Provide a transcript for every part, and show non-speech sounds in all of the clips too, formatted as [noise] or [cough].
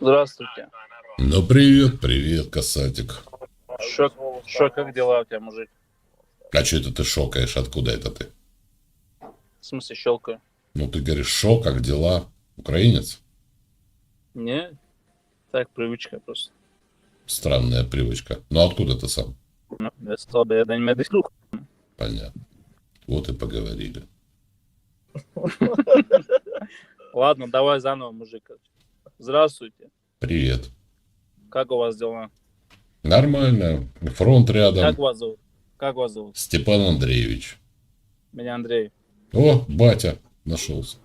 Здравствуйте. Ну, привет, привет, касатик. Шо, как дела у тебя, мужик? А что это ты шокаешь? Откуда это ты? В смысле, щелкаю? Ну, ты говоришь, шо, как дела? Украинец? Не? Так, привычка просто. Странная привычка. Ну, откуда ты сам? Ну, Я сказал, да я не. Понятно. Вот и поговорили. [laughs] Ладно, давай заново, мужик. Здравствуйте. Привет. Как у вас дела? Нормально. Фронт рядом. Как вас зовут? Как вас зовут? Степан Андреевич. Меня Андрей. О, батя нашелся.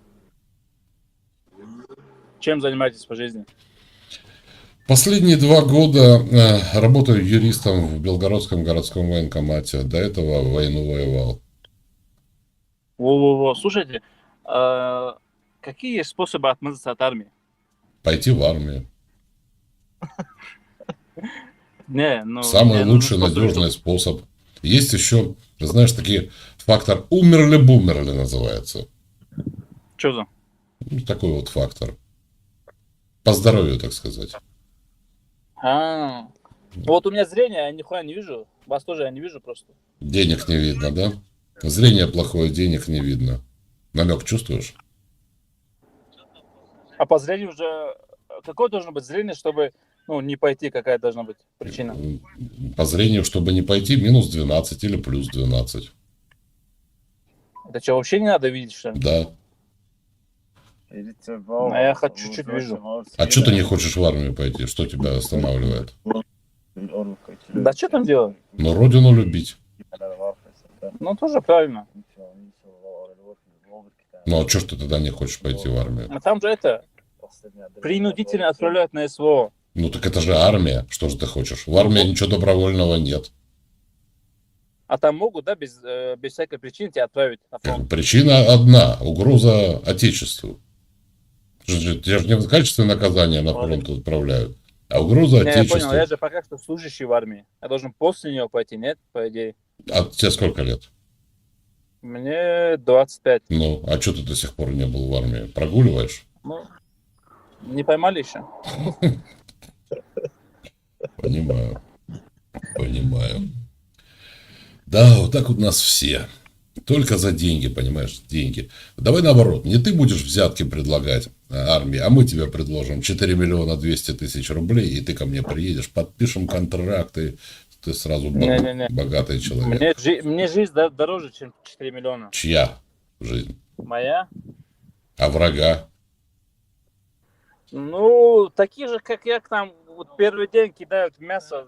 Чем занимаетесь по жизни? Последние два года э, работаю юристом в Белгородском городском военкомате. До этого войну воевал. Во-во-во. Слушайте, а, какие есть способы отмазаться от армии? Пойти в армию. [laughs] Не, ну... Самый мне нужен лучший, способ, надежный способ. Есть еще, знаешь, такие фактор умерли-бумерли называется. Что за? Ну, такой вот фактор. По здоровью, так сказать. А, вот у меня зрение, я нихуя не вижу. Вас тоже я не вижу просто. Денег не видно, да? Зрение плохое, денег не видно. Намек чувствуешь? А по зрению уже... Какое должно быть зрение, чтобы ну, не пойти? Какая должна быть причина? По зрению, чтобы не пойти, минус 12 или плюс 12. Это что, вообще не надо видеть, что ли? Да. А я хоть чуть-чуть вижу. А что ты не хочешь в армию пойти? Что тебя останавливает? Да что там делать? Ну, родину любить. Ну, тоже правильно. Ну, а что ж ты тогда не хочешь пойти в армию? А там же это, принудительно отправляют на СВО. Ну, так это же армия. Что же ты хочешь? В армии ничего добровольного нет. А там могут, да, без, э, без всякой причины тебя отправить на фронт. Причина одна. Угроза Отечеству. Ж- Тебя же не в качестве наказания на фронт отправляют, а угроза Не, я понял, Отечеству. я же пока что служащий в армии. Я должен после нее пойти, нет, по идее. А тебе сколько лет? Мне 25. Ну, а что ты до сих пор не был в армии? Прогуливаешь? Ну, не поймали еще. [laughs] Понимаю. Понимаю. Да, вот так вот у нас все. Только за деньги, понимаешь, деньги. Давай наоборот, не ты будешь взятки предлагать а, армии, а мы тебе предложим 4 миллиона 200 тысяч рублей, и ты ко мне приедешь, подпишем контракты, ты сразу бог- Не-не-не. богатый человек. Мне, жи- мне жизнь дороже, чем 4 миллиона. Чья жизнь? Моя? А врага? Ну, такие же, как я, к нам вот первый день кидают мясо.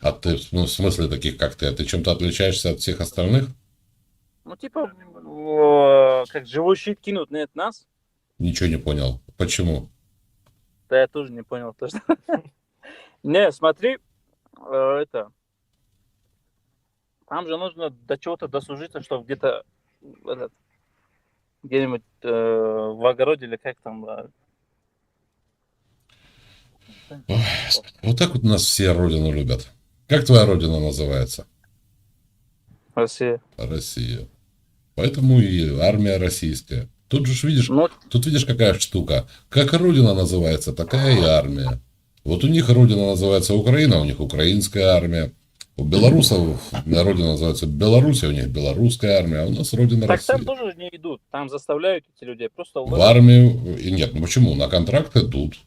А ты, ну, в смысле таких, как ты? А ты чем-то отличаешься от всех остальных? Ну, типа, э, как живой щит кинут, нет, нас. Ничего не понял. Почему? Да я тоже не понял. тоже. [laughs] Не, смотри, э, это... Там же нужно до чего-то дослужиться, чтобы где-то где-нибудь э, в огороде или как там. Ой. Вот так вот нас все родину любят. Как твоя родина называется? Россия. Россия. Поэтому и армия российская. Тут же видишь, Ну, тут видишь какая штука. Как родина называется, такая и армия. Вот у них родина называется Украина, у них украинская армия. У белорусов родина называется Белоруссия, у них белорусская армия, а у нас родина так там Россия. тоже не идут. Там заставляют эти людей просто В армию, нет, ну почему? На контракт идут.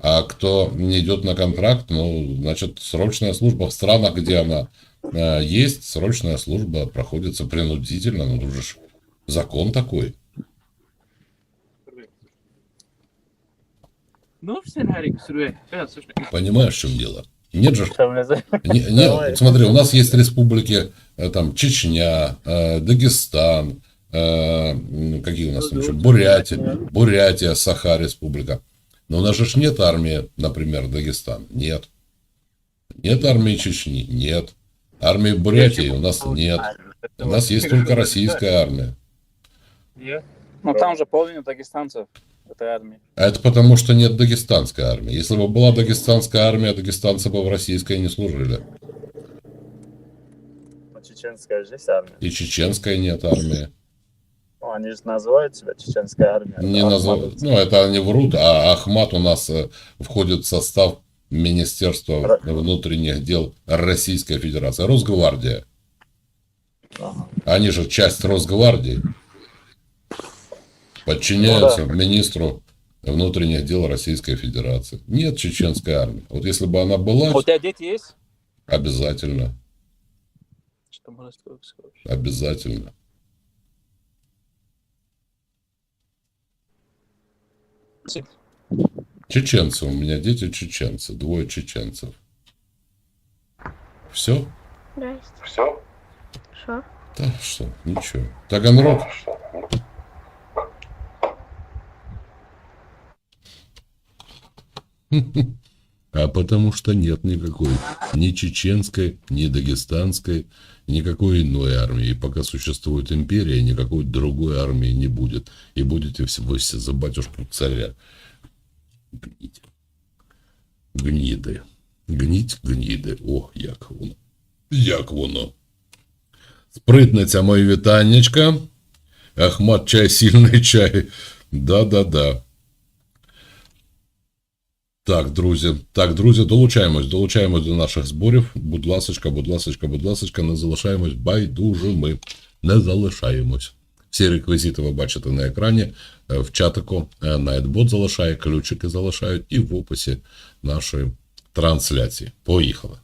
А кто не идет на контракт, ну, значит, срочная служба в странах, где она э, есть, срочная служба проходится принудительно, ну, тут же ж закон такой. Sürüye? Evet, слушай. Понимаешь, в чем дело? Нет же, не- не- смотри, у нас есть республики, э, там, Чечня, э, Дагестан, э, какие у нас там еще, Бурятия, Бурятия, Саха республика. Но у нас же ж нет армии, например, Дагестан. Нет. Нет армии Чечни. Нет. Армии Бурятии у нас нет. У нас есть только российская армия. Нет. Ну там же половина дагестанцев этой армии. А это потому, что нет дагестанской армии. Если бы была дагестанская армия, дагестанцы бы в российской не служили. Чеченская же есть армия. И чеченской нет армии. Ну, они же называют себя чеченская армия. Не Да, Ахматовцы. Ну, это они врут, а Ахмат у нас э, входит в состав Министерства Ра- внутренних дел Российской Федерации. Росгвардия. Ага. Они же часть Росгвардии. Подчиняются министру внутренних дел Российской Федерации. Нет чеченской армии. Вот если бы она была, У тебя дети есть? обязательно. Обязательно. Чеченцы. У меня дети чеченцы. Двое чеченцев. Все? Здрасте. Все? Что? Да что, ничего. Таганрог. [laughs] А потому что нет никакой ни чеченской, ни дагестанской, никакой иной армии. И пока существует империя, никакой другой армии не будет. И будете все, вы все за батюшку царя. Гнить. Гниды. Гнить гниди. О, як воно. Як воно. Спритне ця моє вітаннячка. Ахмат чай, сильний чай. Да-да-да. Так, друзі, так, друзі, долучаємось, долучаємось до наших зборів. Будь ласочка, будь ласочка, будь ласочка, не залишаємось байдужими. Не залишаємось. Всі реквізити ви бачите на екрані. Е, В чатику е, Найтбот залишає, ключики залишають і в описі нашої трансляції. Поїхали.